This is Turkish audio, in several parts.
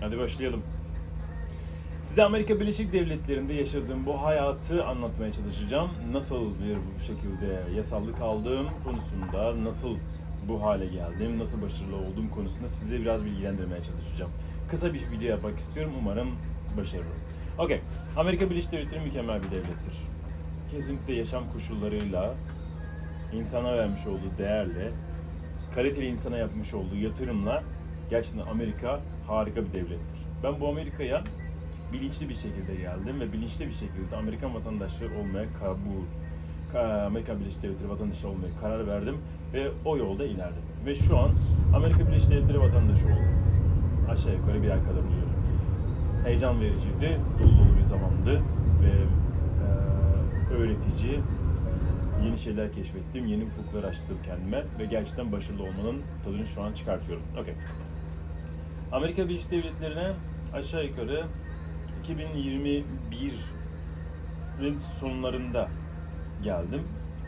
Hadi başlayalım. Size Amerika Birleşik Devletleri'nde yaşadığım bu hayatı anlatmaya çalışacağım. Nasıl bir bu şekilde yasallık aldığım konusunda, nasıl bu hale geldim, nasıl başarılı olduğum konusunda size biraz bilgilendirmeye çalışacağım. Kısa bir video yapmak istiyorum. Umarım başarırım. Okey. Amerika Birleşik Devletleri mükemmel bir devlettir. Kesinlikle yaşam koşullarıyla, insana vermiş olduğu değerle, kaliteli insana yapmış olduğu yatırımla gerçekten Amerika harika bir devlettir. Ben bu Amerika'ya bilinçli bir şekilde geldim ve bilinçli bir şekilde Amerikan vatandaşı olmaya kabul, ka- Amerika Birleşik Devletleri vatandaşı olmaya karar verdim ve o yolda ilerledim. Ve şu an Amerika Birleşik Devletleri vatandaşı oldum. Aşağı yukarı bir ay kadar oluyor. Heyecan vericiydi, dolu dolu bir zamandı ve e, öğretici, yeni şeyler keşfettim, yeni ufuklar açtım kendime ve gerçekten başarılı olmanın tadını şu an çıkartıyorum. Okey. Amerika Birleşik Devletleri'ne aşağı yukarı 2021'in sonlarında geldim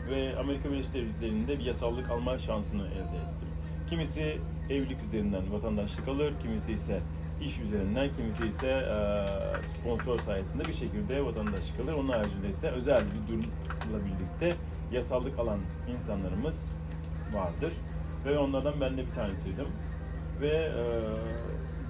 ve Amerika Birleşik Devletleri'nde bir yasallık alma şansını elde ettim. Kimisi evlilik üzerinden vatandaşlık alır, kimisi ise iş üzerinden, kimisi ise sponsor sayesinde bir şekilde vatandaşlık alır. Onun haricinde ise özel bir durumla birlikte yasallık alan insanlarımız vardır. Ve onlardan ben de bir tanesiydim. Ve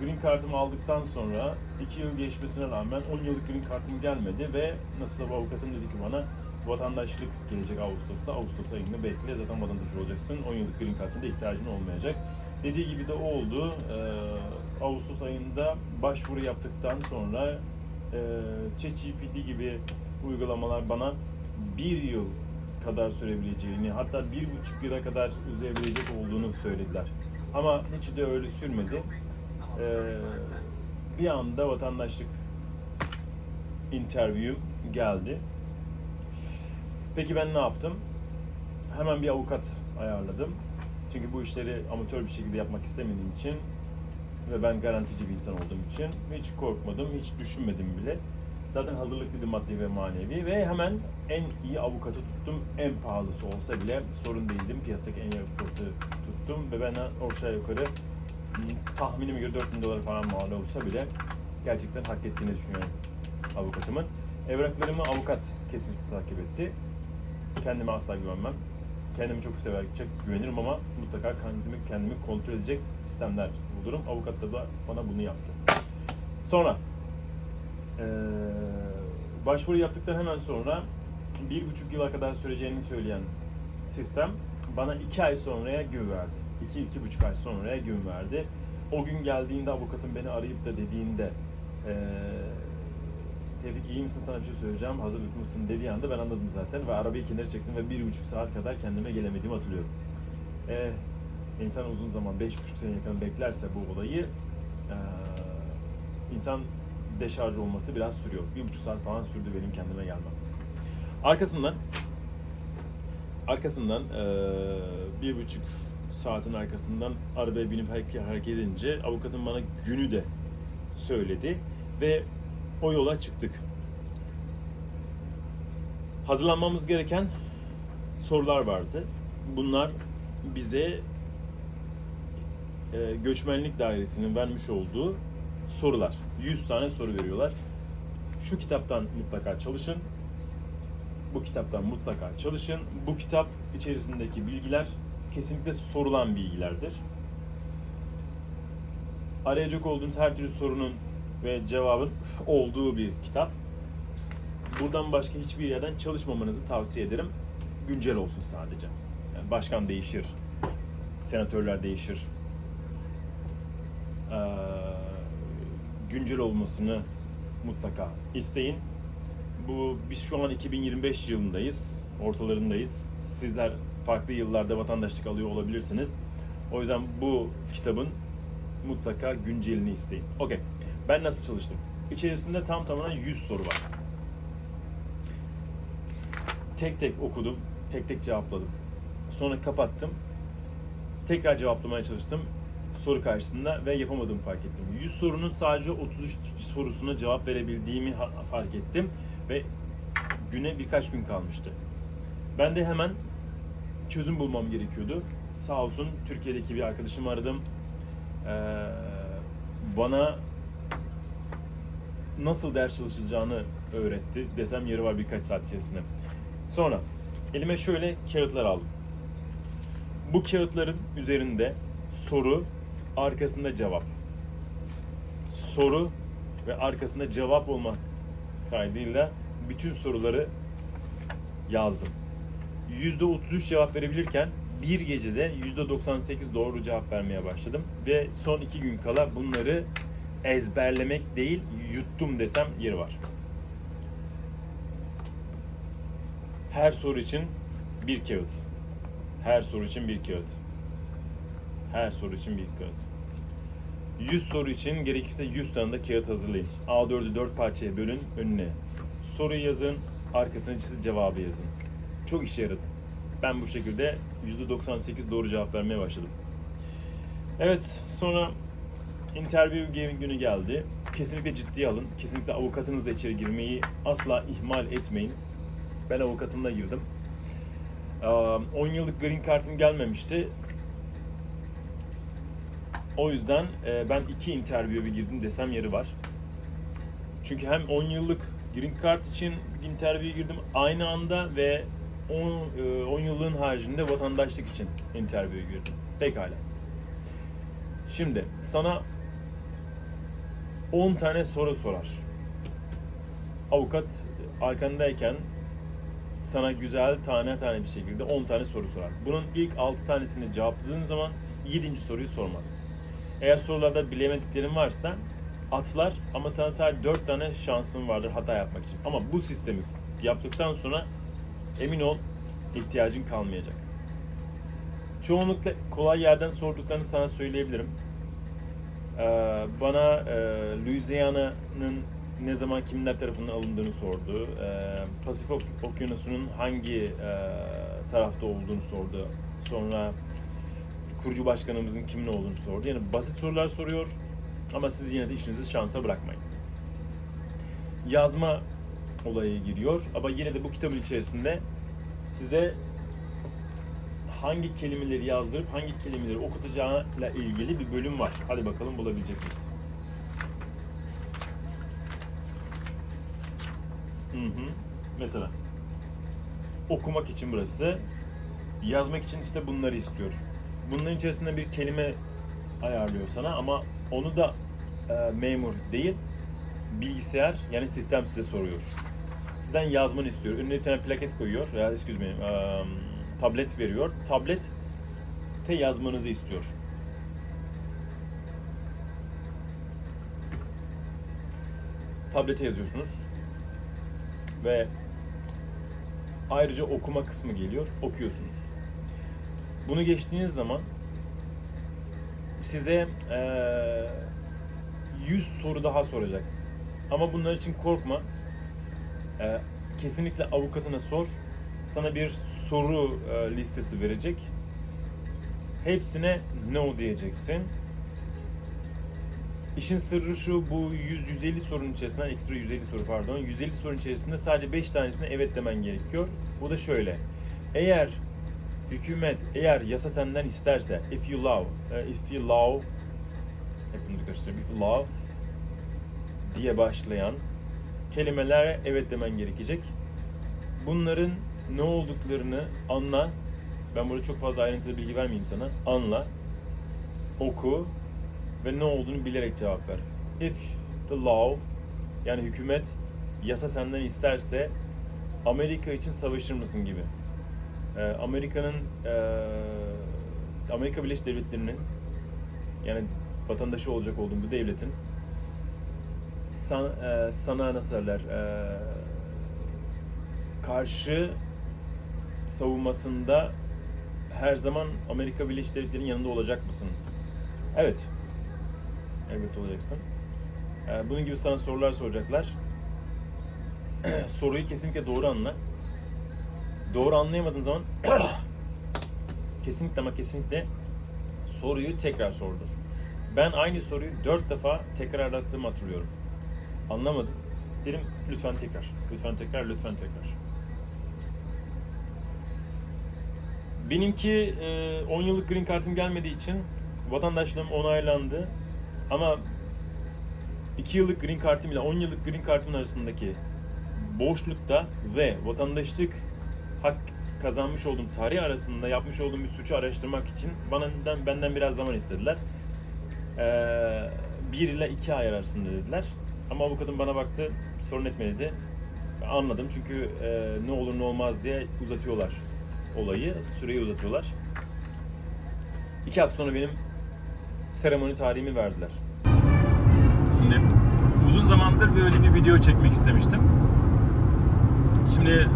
green kartımı aldıktan sonra 2 yıl geçmesine rağmen 10 yıllık green kartım gelmedi ve nasılsa bu avukatım dedi ki bana vatandaşlık gelecek Ağustos'ta. Ağustos ayında bekle zaten vatandaş olacaksın. 10 yıllık green kartına ihtiyacın olmayacak. Dediği gibi de oldu. Ee, Ağustos ayında başvuru yaptıktan sonra e, ChatGPT gibi uygulamalar bana bir yıl kadar sürebileceğini hatta bir buçuk yıla kadar uzayabilecek olduğunu söylediler. Ama hiç de öyle sürmedi. Ee, bir anda vatandaşlık interview'um geldi. Peki ben ne yaptım? Hemen bir avukat ayarladım. Çünkü bu işleri amatör bir şekilde yapmak istemediğim için ve ben garantici bir insan olduğum için hiç korkmadım, hiç düşünmedim bile. Zaten hazırlıklıydım maddi ve manevi ve hemen en iyi avukatı tuttum. En pahalısı olsa bile sorun değildim. Piyasadaki en iyi avukatı tuttum ve ben aşağı yukarı tahminime göre 4000 dolar falan mal olsa bile gerçekten hak ettiğini düşünüyorum avukatımın. Evraklarımı avukat kesinlikle takip etti. Kendime asla güvenmem. Kendimi çok sever, çok güvenirim ama mutlaka kendimi kendimi kontrol edecek sistemler bulurum. Avukat da bana bunu yaptı. Sonra eee, başvuru yaptıktan hemen sonra bir buçuk yıla kadar süreceğini söyleyen sistem bana iki ay sonraya gün verdi. İki, iki buçuk ay sonraya gün verdi. O gün geldiğinde avukatım beni arayıp da dediğinde eee Tevfik iyi misin sana bir şey söyleyeceğim hazırlıklı mısın dediği anda ben anladım zaten ve arabayı kenara çektim ve bir buçuk saat kadar kendime gelemediğimi hatırlıyorum. Ee, insan uzun zaman, beş buçuk sene yakın beklerse bu olayı ee, insan deşarj olması biraz sürüyor. Bir buçuk saat falan sürdü benim kendime gelmem. Arkasından arkasından ee, bir buçuk saatin arkasından arabaya binip hareket edince avukatım bana günü de söyledi ve o yola çıktık. Hazırlanmamız gereken sorular vardı. Bunlar bize e, göçmenlik dairesinin vermiş olduğu sorular. 100 tane soru veriyorlar. Şu kitaptan mutlaka çalışın. Bu kitaptan mutlaka çalışın. Bu kitap içerisindeki bilgiler kesinlikle sorulan bilgilerdir. Arayacak olduğunuz her türlü sorunun ve cevabın olduğu bir kitap. Buradan başka hiçbir yerden çalışmamanızı tavsiye ederim. Güncel olsun sadece. Yani başkan değişir, senatörler değişir. Ee, güncel olmasını mutlaka isteyin. Bu biz şu an 2025 yılındayız, ortalarındayız. Sizler farklı yıllarda vatandaşlık alıyor olabilirsiniz. O yüzden bu kitabın mutlaka güncelini isteyin. Okey. Ben nasıl çalıştım? İçerisinde tam tamına 100 soru var. Tek tek okudum, tek tek cevapladım. Sonra kapattım. Tekrar cevaplamaya çalıştım soru karşısında ve yapamadığımı fark ettim. 100 sorunun sadece 33 sorusuna cevap verebildiğimi fark ettim ve güne birkaç gün kalmıştı. Ben de hemen çözüm bulmam gerekiyordu. Sağ olsun Türkiye'deki bir arkadaşımı aradım. Ee, bana nasıl ders çalışılacağını öğretti desem yeri var birkaç saat içerisinde. Sonra elime şöyle kağıtlar aldım. Bu kağıtların üzerinde soru, arkasında cevap. Soru ve arkasında cevap olmak kaydıyla bütün soruları yazdım. %33 cevap verebilirken bir gecede %98 doğru cevap vermeye başladım. Ve son iki gün kala bunları ezberlemek değil yuttum desem yeri var. Her soru için bir kağıt. Her soru için bir kağıt. Her soru için bir kağıt. 100 soru için gerekirse 100 tane de kağıt hazırlayın. A4'ü 4 parçaya bölün önüne. Soruyu yazın, arkasına çizin cevabı yazın. Çok işe yaradı. Ben bu şekilde %98 doğru cevap vermeye başladım. Evet, sonra interview günü geldi. Kesinlikle ciddiye alın. Kesinlikle avukatınızla içeri girmeyi asla ihmal etmeyin. Ben avukatımla girdim. Ee, 10 yıllık green card'ım gelmemişti. O yüzden e, ben iki interview'e girdim desem yeri var. Çünkü hem 10 yıllık green card için interview'e girdim aynı anda ve 10, e, 10 yıllığın haricinde vatandaşlık için interview'e girdim. Pekala. Şimdi sana 10 tane soru sorar. Avukat arkandayken sana güzel tane tane bir şekilde 10 tane soru sorar. Bunun ilk 6 tanesini cevapladığın zaman 7. soruyu sormaz. Eğer sorularda bilemediklerin varsa atlar ama sana sadece 4 tane şansın vardır hata yapmak için. Ama bu sistemi yaptıktan sonra emin ol ihtiyacın kalmayacak. Çoğunlukla kolay yerden sorduklarını sana söyleyebilirim. Ee, bana e, Louisiana'nın ne zaman kimler tarafından alındığını sordu. Ee, Pasifik Okyanusu'nun hangi e, tarafta olduğunu sordu. Sonra kurucu başkanımızın kimin olduğunu sordu. Yani basit sorular soruyor ama siz yine de işinizi şansa bırakmayın. Yazma olayı giriyor ama yine de bu kitabın içerisinde size hangi kelimeleri yazdırıp hangi kelimeleri okutacağıyla ilgili bir bölüm var. Hadi bakalım bulabilecek miyiz? Hı hı. Mesela okumak için burası, yazmak için işte bunları istiyor. Bunların içerisinde bir kelime ayarlıyor sana ama onu da e, memur değil, bilgisayar yani sistem size soruyor. Sizden yazmanı istiyor. Önüne bir tane plaket koyuyor. Ya excuse me, um, tablet veriyor. Tablet te yazmanızı istiyor. Tablete yazıyorsunuz ve ayrıca okuma kısmı geliyor. Okuyorsunuz. Bunu geçtiğiniz zaman size eee 100 soru daha soracak. Ama bunlar için korkma. Eee, kesinlikle avukatına sor. Sana bir soru e, listesi verecek. Hepsine no diyeceksin. İşin sırrı şu bu 100 150 sorunun içerisinden ekstra 150 soru pardon 150 sorunun içerisinde sadece 5 tanesine evet demen gerekiyor. Bu da şöyle. Eğer hükümet eğer yasa senden isterse if you love e, if you love hep bunu karıştırıyorum if you love diye başlayan kelimelere evet demen gerekecek. Bunların ne olduklarını anla. Ben burada çok fazla ayrıntılı bilgi vermeyeyim sana. Anla. Oku ve ne olduğunu bilerek cevap ver. If the law yani hükümet yasa senden isterse Amerika için savaşır mısın gibi. Ee, Amerika'nın ee, Amerika Birleşik Devletleri'nin yani vatandaşı olacak olduğun bu devletin san, ee, sana nasıl derler ee, karşı savunmasında her zaman Amerika Birleşik Devletleri'nin yanında olacak mısın? Evet. Elbette olacaksın. Ee, bunun gibi sana sorular soracaklar. Soruyu kesinlikle doğru anla. Doğru anlayamadığın zaman kesinlikle ama kesinlikle soruyu tekrar sordur. Ben aynı soruyu dört defa tekrarlattığımı hatırlıyorum. Anlamadım. Dedim lütfen tekrar, lütfen tekrar, lütfen tekrar. Benimki e, 10 yıllık green card'ım gelmediği için vatandaşlığım onaylandı. Ama 2 yıllık green kartım ile 10 yıllık green kartımın arasındaki boşlukta ve vatandaşlık hak kazanmış olduğum tarih arasında yapmış olduğum bir suçu araştırmak için bana benden biraz zaman istediler. Ee, 1 ile 2 ay arasında dediler. Ama avukatım bana baktı, sorun etme dedi. Anladım çünkü e, ne olur ne olmaz diye uzatıyorlar olayı, süreyi uzatıyorlar. İki hafta sonra benim seremoni tarihimi verdiler. Şimdi uzun zamandır böyle bir video çekmek istemiştim. Şimdi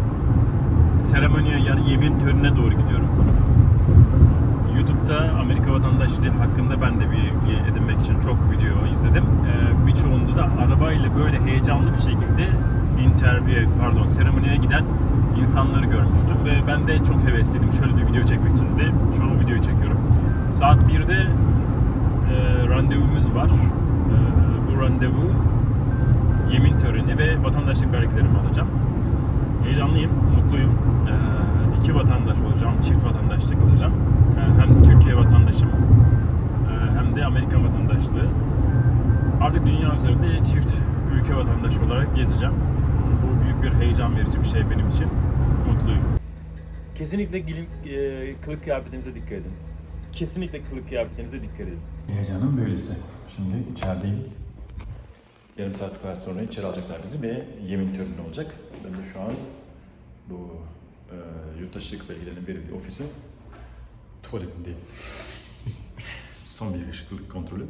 seremoniye yani yemin törenine doğru gidiyorum. YouTube'da Amerika vatandaşlığı hakkında ben de bilgi edinmek için çok video izledim. Ee, birçoğunda da arabayla böyle heyecanlı bir şekilde interview, pardon seremoniye giden insanları görmüştüm ve ben de çok hevesliydim şöyle bir video çekmek için de şu an videoyu çekiyorum. Saat 1'de e, randevumuz var. E, bu randevu yemin töreni ve vatandaşlık belgelerimi alacağım. Heyecanlıyım, mutluyum. E, iki vatandaş olacağım, çift vatandaşlık alacağım. E, hem Türkiye vatandaşım e, hem de Amerika vatandaşlığı. Artık dünya üzerinde çift ülke vatandaşı olarak gezeceğim. Bu büyük bir heyecan verici bir şey benim için. Mutluyum. Kesinlikle gilim, e, kılık kıyafetinize dikkat edin. Kesinlikle kılık kıyafetinize dikkat edin. Heyecanım böylesi. Şimdi içerideyim. Yarım saat kadar sonra içeri alacaklar bizi ve yemin töreni olacak. Ben de şu an bu e, yurttaşlık belgelerinin verildiği ofisin tuvaletindeyim. Son bir yakışıklılık kontrolü.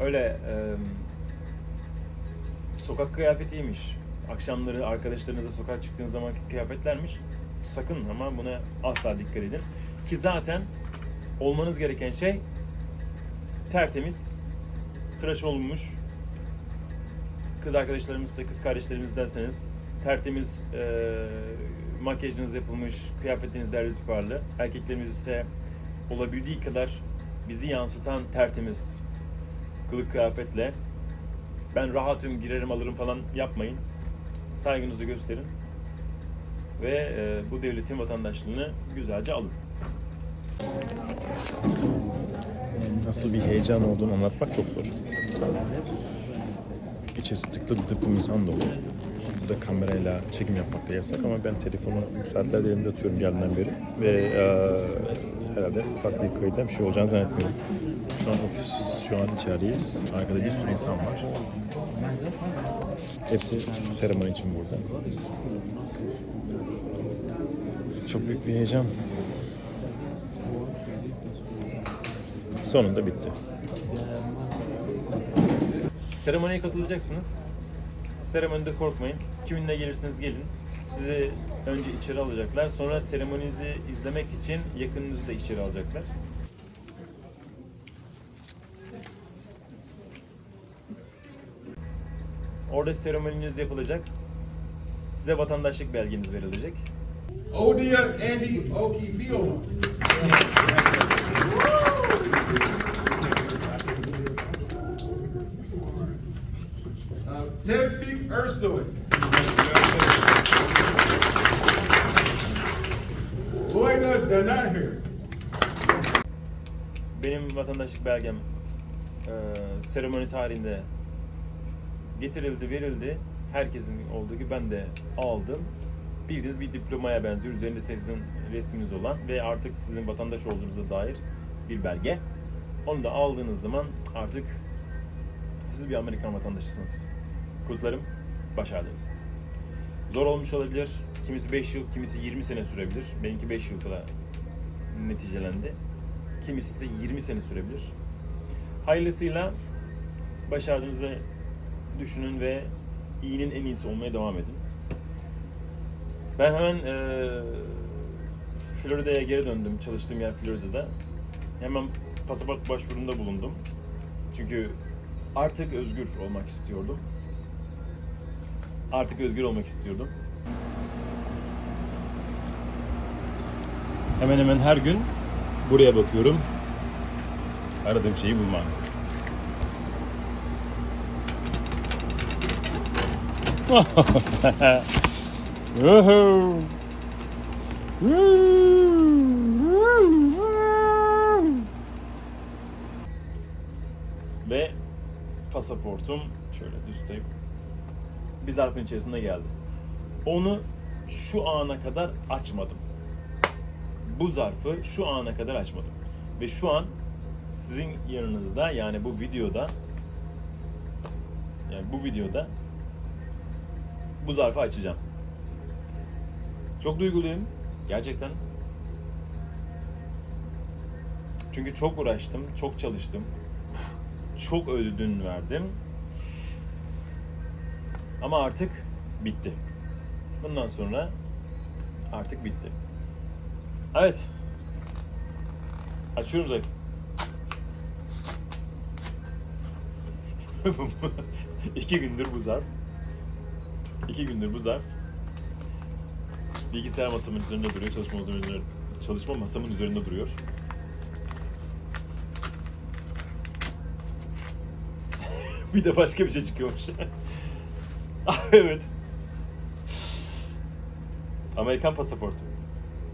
Öyle e, sokak kıyafetiymiş. Akşamları arkadaşlarınızla sokağa çıktığınız zaman kıyafetlermiş. Sakın ama buna asla dikkat edin. Ki zaten olmanız gereken şey tertemiz, tıraş olmuş, kız arkadaşlarımızsa, kız kardeşlerimizdenseniz tertemiz e, makyajınız yapılmış, kıyafetiniz derli tutarlı. Erkeklerimiz ise olabildiği kadar bizi yansıtan tertemiz kılık kıyafetle ben rahatım girerim alırım falan yapmayın. Saygınızı gösterin ve e, bu devletin vatandaşlığını güzelce alın. Nasıl bir heyecan olduğunu anlatmak çok zor. İçerisi tıklı bir tıklım insan dolu. Burada kamerayla çekim yapmak da yasak ama ben telefonu saatlerdir elimde tutuyorum geldiğinden beri. Ve e, herhalde ufak bir kayıtta bir şey olacağını zannetmiyorum. Şu an ofis, şu an içerideyiz. Arkada bir sürü insan var. Hepsi seremoni için burada. Çok büyük bir heyecan. Sonunda bitti. Seremoniye katılacaksınız. Seremonide korkmayın. Kiminle gelirsiniz gelin. Sizi önce içeri alacaklar. Sonra seremoninizi izlemek için yakınınızı da içeri alacaklar. Orada seremoniniz yapılacak. Size vatandaşlık belgeniz verilecek. Odia Andy Oki Bioma. Tevfik Ersoy. Benim vatandaşlık belgem e, seremoni tarihinde getirildi, verildi. Herkesin olduğu gibi ben de aldım. Bildiğiniz bir diplomaya benziyor. Üzerinde sizin resminiz olan ve artık sizin vatandaş olduğunuza dair bir belge. Onu da aldığınız zaman artık siz bir Amerikan vatandaşısınız. Kutlarım, başardınız. Zor olmuş olabilir. Kimisi 5 yıl, kimisi 20 sene sürebilir. Benimki 5 yıl kadar neticelendi. Kimisi ise 20 sene sürebilir. Hayırlısıyla başardığınızı düşünün ve iyinin en iyisi olmaya devam edin. Ben hemen eee Florida'ya geri döndüm. Çalıştığım yer Florida'da. Hemen pasaport başvurunda bulundum. Çünkü artık özgür olmak istiyordum. Artık özgür olmak istiyordum. Hemen hemen her gün Buraya bakıyorum. Aradığım şeyi bulmam. Ve pasaportum şöyle düz düzleyip bir zarfın içerisinde geldi. Onu şu ana kadar açmadım. Bu zarfı şu ana kadar açmadım. Ve şu an sizin yanınızda yani bu videoda yani bu videoda bu zarfı açacağım. Çok duyguluyum. Gerçekten. Çünkü çok uğraştım, çok çalıştım. Çok ödün verdim. Ama artık bitti. Bundan sonra artık bitti. Evet. Açıyorum zarfı. İki gündür bu zarf. İki gündür bu zarf. Bilgisayar masamın üzerinde duruyor. Çalışma masamın üzerinde, çalışma masamın üzerinde duruyor. bir de başka bir şey çıkıyormuş. Ah, evet. Amerikan pasaportu.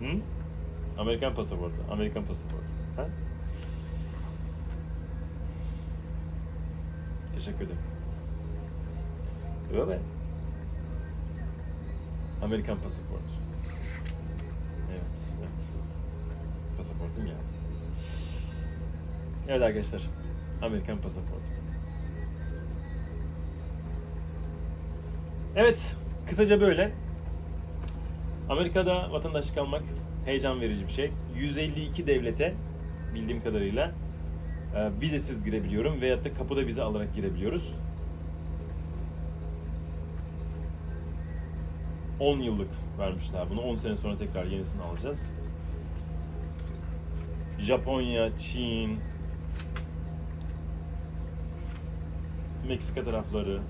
Hı? Amerikan pasaportu. Amerikan pasaportu. Ha? Teşekkür ederim. Öyle. Amerikan pasaportu. Evet, evet. Pasaportum geldi. Evet arkadaşlar. Amerikan pasaportu. Evet, kısaca böyle. Amerika'da vatandaşlık almak heyecan verici bir şey. 152 devlete bildiğim kadarıyla e, vizesiz girebiliyorum veyahut da kapıda vize alarak girebiliyoruz. 10 yıllık vermişler bunu. 10 sene sonra tekrar yenisini alacağız. Japonya, Çin, Meksika tarafları,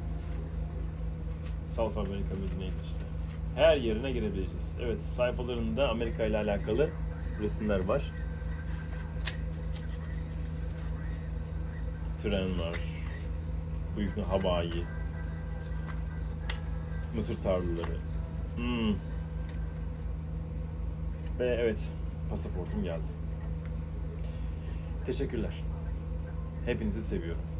South America, Midney işte. Her yerine girebileceğiz. Evet, sayfalarında Amerika ile alakalı resimler var. Tren var. Büyük bir Hawaii. Mısır tarlaları. Hmm. Ve evet, pasaportum geldi. Teşekkürler. Hepinizi seviyorum.